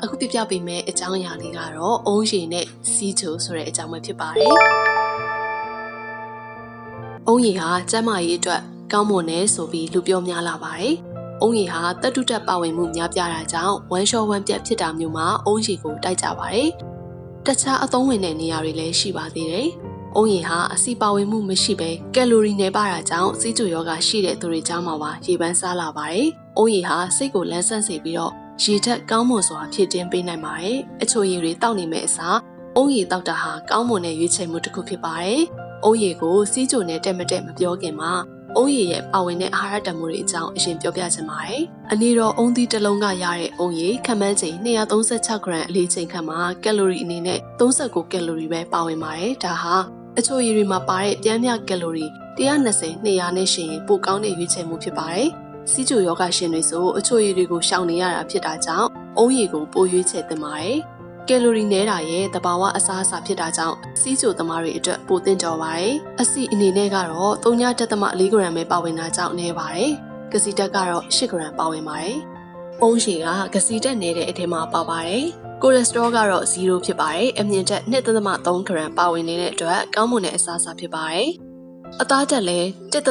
အခုပြပြပေးမယ့်အကြောင်းအရာလေးကတော့အုံးရည်နဲ့စီးချိုဆိုတဲ့အကြောင်းပဲဖြစ်ပါတယ်။အုံးရည်ဟာကျန်းမာရေးအတွက်ကောင်းမွန်တယ်ဆိုပြီးလူပြောများလာပါတယ်။အုံးရည်ဟာတက်တုတက်ပါဝင်မှုများပြားတာကြောင့်ဝမ်းလျှောဝမ်းပြတ်ဖြစ်တာမျိုးမှာအုံးရည်ကိုတိုက်ကြပါတယ်။တခြားအသုံးဝင်တဲ့နေရာတွေလည်းရှိပါသေးတယ်။အုံးရည်ဟာအစီပါဝင်မှုမရှိဘဲကယ်လိုရီနည်းပါတာကြောင့်စီးချိုယောဂရှိတဲ့သူတွေကြားမှာပါရေပန်းစားလာပါတယ်။အုံးရည်ဟာစိတ်ကိုလန်းဆန့်စေပြီးတော့ ရေထက်ကောင်းမွန်စွာဖြစ်တင်းပေးနိုင်ပါတယ်။အချိုရည်တွေတောက်နေမဲ့အစားအုံးရည်တောက်တာဟာကောင်းမွန်တဲ့ရွေးချယ်မှုတစ်ခုဖြစ်ပါတယ်။အုံးရည်ကိုစီးချိုနဲ့တက်မတက်မပြောခင်မှာအုံးရည်ရဲ့ပါဝင်တဲ့အာဟာရတန်ဖိုးတွေအကြောင်းအရင်ပြောပြချင်ပါတယ်။အနေတော်အုံးသီးတစ်လုံးကရတဲ့အုံးရည်ခန့်မှန်းချိန်236ဂရမ်အလေးချိန်ခန့်မှာကယ်လိုရီအနေနဲ့39ကယ်လိုရီပဲပါဝင်ပါတယ်။ဒါဟာအချိုရည်တွေမှာပါတဲ့ပြန်းမြကယ်လိုရီ120 200နဲ့ရှင်ရင်ပိုကောင်းတဲ့ရွေးချယ်မှုဖြစ်ပါတယ်။ စီးချိုယောဂရှင်တွေဆိုအချိုရည်တွေကိုရှောင်နေရတာဖြစ်တာကြောင့်အုံးရည်ကိုပိုရွေးချယ်သင့်ပါတယ်။ကယ်လိုရီနည်းတာရဲ့တဘာဝအစားအစာဖြစ်တာကြောင့်စီးချိုသမားတွေအတွက်ပိုသင့်တော်ပါတယ်။အစီအနေနဲ့ကတော့3.4ဂရမ်ပဲပါဝင်တာကြောင့်နည်းပါတယ်။ကစီတက်ကတော့8ဂရမ်ပါဝင်ပါတယ်။အုံးရှည်ကကစီတက်နေတဲ့အထက်မှာပါပါတယ်။ကိုလက်စထရောကတော့0ဖြစ်ပါတယ်။အမြင့်တက်1.3ဂရမ်ပါဝင်နေတဲ့အတွက်ကောင်းမွန်တဲ့အစားအစာဖြစ်ပါတယ်။အသားတက်လည်း1.5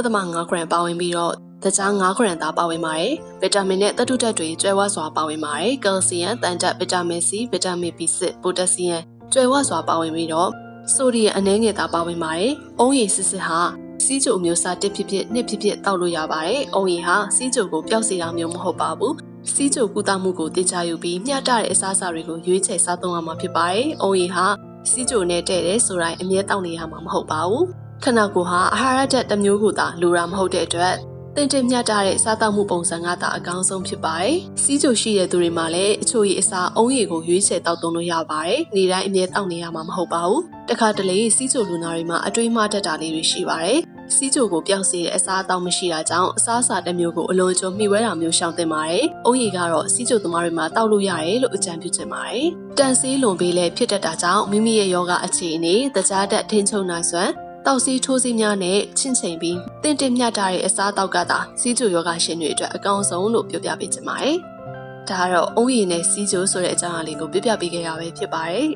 ဂရမ်ပါဝင်ပြီးတော့ တခြား9ဂရမ်သားပါဝင်ပါတယ်။ဗီတာမင်နဲ့သတ္တုဓာတ်တွေကျွဲဝစွာပါဝင်ပါတယ်။ကယ်လ်ဆီယမ်၊တန်ဓာတ်ဗီတာမင် C ၊ဗီတာမင် B6 ပိုတက်ဆီယမ်ကျွဲဝစွာပါဝင်ပြီးတော့ဆိုဒီယမ်အနည်းငယ်သာပါဝင်ပါတယ်။အုံးရည်စစ်စစ်ဟာစီးချိုအမျိုးအစားတစ်ဖြစ်ဖြစ်နှစ်ဖြစ်ဖြစ်တောက်လို့ရပါတယ်။အုံးရည်ဟာစီးချိုကိုပျောက်စေတာမျိုးမဟုတ်ပါဘူး။စီးချိုကုသမှုကိုတေချာယူပြီးမျှတတဲ့အစားအစာတွေကိုရွေးချယ်စားသုံးရမှာဖြစ်ပါတယ်။အုံးရည်ဟာစီးချိုနဲ့တဲ့တဲ့ဆိုတိုင်းအမြဲတောက်နေရမှာမဟုတ်ပါဘူး။ခန္ဓာကိုယ်ဟာအာဟာရဓာတ်တစ်မျိုးကိုသာလိုတာမဟုတ်တဲ့အတွက် တင်တင်မျှတတဲ့စားသောက်မှုပုံစံကသာအကောင်းဆုံးဖြစ်ပါတယ်။စီးချိုရှိတဲ့သူတွေမှာလည်းအချိုရည်အစားအုံးရည်ကိုရွေးချယ်တောက်သုံးလို့ရပါတယ်။နေ့တိုင်းအမြဲတောက်နေရမှာမဟုတ်ပါဘူး။တခါတလေစီးချိုလူနာတွေမှာအတွေးမှတတ်တာလေးတွေရှိပါတယ်။စီးချိုကိုပျောက်စေတဲ့အစားအသောက်မရှိတာကြောင့်အစားအစာတစ်မျိုးကိုအလွန်ကျွံမှီဝဲတာမျိုးရှောင်သင့်ပါတယ်။အုံးရည်ကတော့စီးချိုသမားတွေမှာတောက်လို့ရတယ်လို့အကြံပြုချင်ပါတယ်။တန်ဆေးလွန်ပေးလဲဖြစ်တတ်တာကြောင့်မိမိရဲ့ယောဂအခြေအနေတကြားတက်ထိန်ချုံနိုင်စွမ်း တောက်စီထိုးစီများနဲ့ချင့်ချိန်ပြီးတင့်တင်မြတ်တာတဲ့အစားတောက်ကသာစီးကျူယောဂရှင်တွေအတွက်အကောင်းဆုံးလို့ပြောပြပေးချင်ပါတယ်။ဒါကတော့အုံးရည်နဲ့စီးကျူဆိုတဲ့အကြောင်းအရာလေးကိုပြပြပေးခဲ့ရပဲဖြစ်ပါတယ်